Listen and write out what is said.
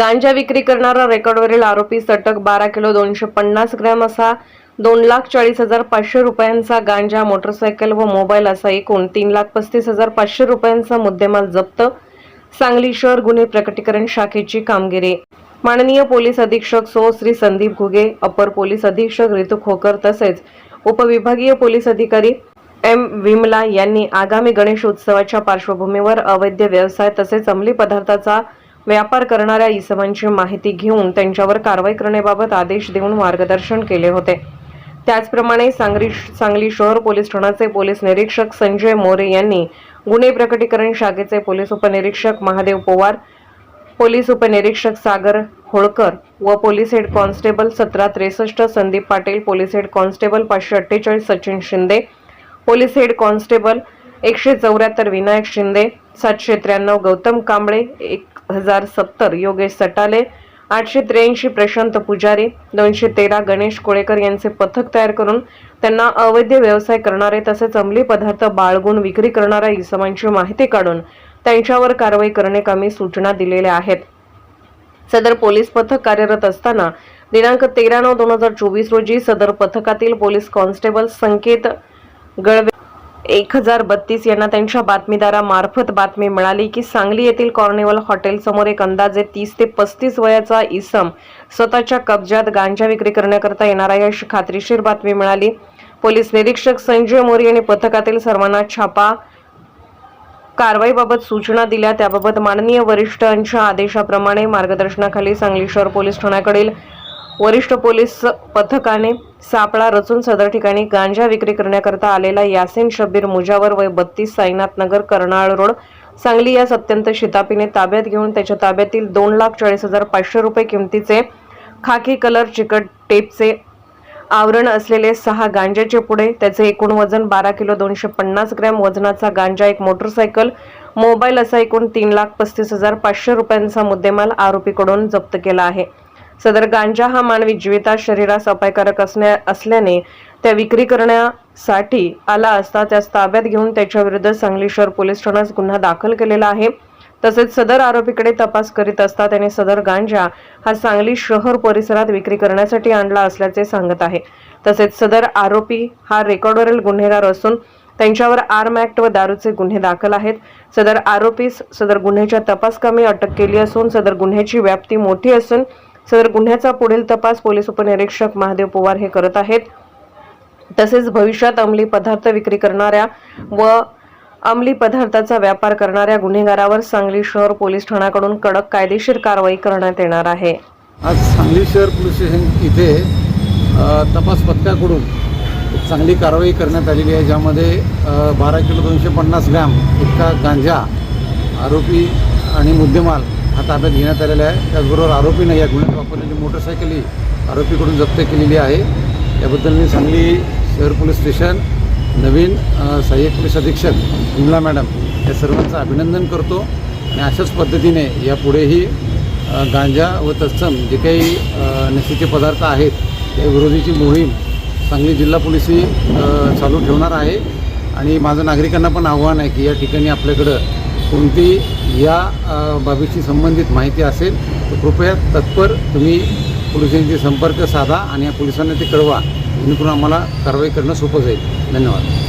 गांजा विक्री करणारा रेकॉर्डवरील आरोपी सटक बारा किलो दोनशे पन्नास ग्रॅम असा दोन लाख चाळीस हजार पाचशे रुपयांचा गांजा मोटरसायकल व मोबाईल असा एकूण तीन लाख पस्तीस हजार पाचशे रुपयांचा मुद्देमाल जप्त. सांगली शहर गुन्हे प्रकटीकरण शाखेची कामगिरी. माननीय पोलीस अधीक्षक सो श्री संदीप घुगे अपर पोलीस अधीक्षक ऋतू खोकर तसेच उपविभागीय पोलीस अधिकारी एम विमला यांनी आगामी गणेश उत्सवाच्या पार्श्वभूमीवर अवैध व्यवसाय तसेच अंमली पदार्थाचा व्यापार करणाऱ्या इसमांची माहिती घेऊन त्यांच्यावर कारवाई करण्याबाबत आदेश देऊन मार्गदर्शन केले होते. त्याचप्रमाणे सांगली सांगली शहर पोलीस ठाण्याचे पोलीस निरीक्षक संजय मोरे यांनी गुन्हे प्रकटीकरण शाखेचे पोलीस उपनिरीक्षक महादेव पवार पोलीस उपनिरीक्षक सागर होळकर व पोलीस हेड कॉन्स्टेबल सतरा त्रेसष्ट Sandeep Patil police head constable पाचशे अठ्ठेचाळीस Sachin Shinde police head constable एकशे चौऱ्याहत्तर विनायक शिंदे सातशे त्र्याण्णव गौतम कांबळे एक हजार सत्तर योगेश सटाले आठशे त्र्याऐंशी प्रशांत पुजारी दोनशे तेरा गणेश कोळेकर यांचे पथक तयार करून त्यांना अवैध व्यवसाय करणारे तसेच अंमली पदार्थ बाळगून विक्री करणाऱ्या इसमांची माहिती काढून त्यांच्यावर कारवाई करणे कामी सूचना दिलेल्या आहेत. सदर पोलीस पथक कार्यरत असताना दिनांक तेरा नऊ दोन हजार चोवीस रोजी सदर पथकातील पोलीस कॉन्स्टेबल संकेत गळवे एक हजार बत्तीस यांना त्यांच्या बातमीदारामार्फत बातमी मिळाली की सांगली येथील कॉर्निवल हॉटेलसमोर एक अंदाजे तीस ते पस्तीस वयाचा इसम स्वतःच्या कब्जात गांजा विक्री करण्याकरता येणार आहे अशी खात्रीशीर बातमी मिळाली. पोलीस निरीक्षक संजय मोरे यांनी पथकातील सर्वांना छापा कारवाईबाबत सूचना दिल्या. त्याबाबत माननीय वरिष्ठांच्या आदेशाप्रमाणे मार्गदर्शनाखाली सांगली शहर पोलीस ठाण्याकडील वरिष्ठ पोलीस पथकाने सापळा रचून सदर ठिकाणी गांजा विक्री करण्याकरता आलेला यासिन शब्बीर मुजावर वय बत्तीस साईनाथ नगर कर्नाळ रोड सांगली यास अत्यंत शितापीने ताब्यात घेऊन त्याच्या ताब्यातील दोन लाख चाळीस हजार पाचशे रुपये किमतीचे खाकी कलर चिकट टेपचे आवरण असलेले सहा गांजाचे पुढे त्याचे एकूण वजन बारा किलो दोनशे पन्नास ग्रॅम वजनाचा गांजा एक मोटरसायकल मोबाईल असा एकूण तीन लाख पस्तीस हजार पाचशे रुपयांचा मुद्देमाल आरोपीकडून जप्त केला आहे. सदर गांजा हा मानवी जीवितात शरीरास अपायकारक असण्या असल्याने त्या विक्री करण्यासाठी आला असता त्यास ताब्यात घेऊन त्याच्या विरुद्ध सांगली शहर पोलीस ठाण्यात गुन्हा दाखल केलेला आहे. तसेच सदर आरोपीकडे तपास करीत असता त्याने सदर गांजा हा सांगली शहर परिसरात विक्री करण्यासाठी आणला असल्याचे सांगत आहे. तसेच सदर आरोपी हा रेकॉर्डवरील गुन्हेगार असून त्यांच्यावर आर्म ऍक्ट व दारूचे गुन्हे दाखल आहेत. सदर आरोपीस सदर गुन्ह्याच्या तपासकामी अटक केली असून सदर गुन्ह्याची व्याप्ती मोठी असून सदर गुन्ह्याचा पुढील तपास पोलीस उपनिरीक्षक महादेव पवार हे करत आहेत. तसेच भविष्यात अंमली पदार्थ विक्री करणाऱ्या व अंमली पदार्थाचा व्यापार करणाऱ्या गुन्हेगारावर सांगली शहर पोलीस ठाण्याकडून कडक कायदेशीर कारवाई करण्यात येणार आहे. आज सांगली शहर पोलीस स्टेशन इथे तपास पथकाकडून चांगली कारवाई करण्यात आलेली आहे ज्यामध्ये बारा किलो दोनशे पन्नास ग्रॅम इतका गांजा आरोपी आणि मुद्देमाल हा ताब्यात घेण्यात आलेला आहे. त्याचबरोबर आरोपीनं या गुन्ह्यात वापरलेली मोटरसायकलही आरोपीकडून जप्त केलेली आहे. याबद्दल मी सांगली शहर पोलीस स्टेशन नवीन सहाय्यक पोलीस अधीक्षक विमला मॅडम या सर्वांचं अभिनंदन करतो. आणि अशाच पद्धतीने यापुढेही गांजा व तत्सम जे काही नशीचे पदार्थ आहेत त्या विरोधीची मोहीम सांगली जिल्हा पोलिसही चालू ठेवणार आहे. आणि माझं नागरिकांना पण आव्हान आहे की या ठिकाणी आपल्याकडं कोणती या बाबीशी संबंधित माहिती असेल तर कृपया तत्पर तुम्ही पोलिसांशी संपर्क साधा आणि या पोलिसांना ते कळवा. जेणेकरून आम्हाला कारवाई करणं सोपं जाईल. धन्यवाद.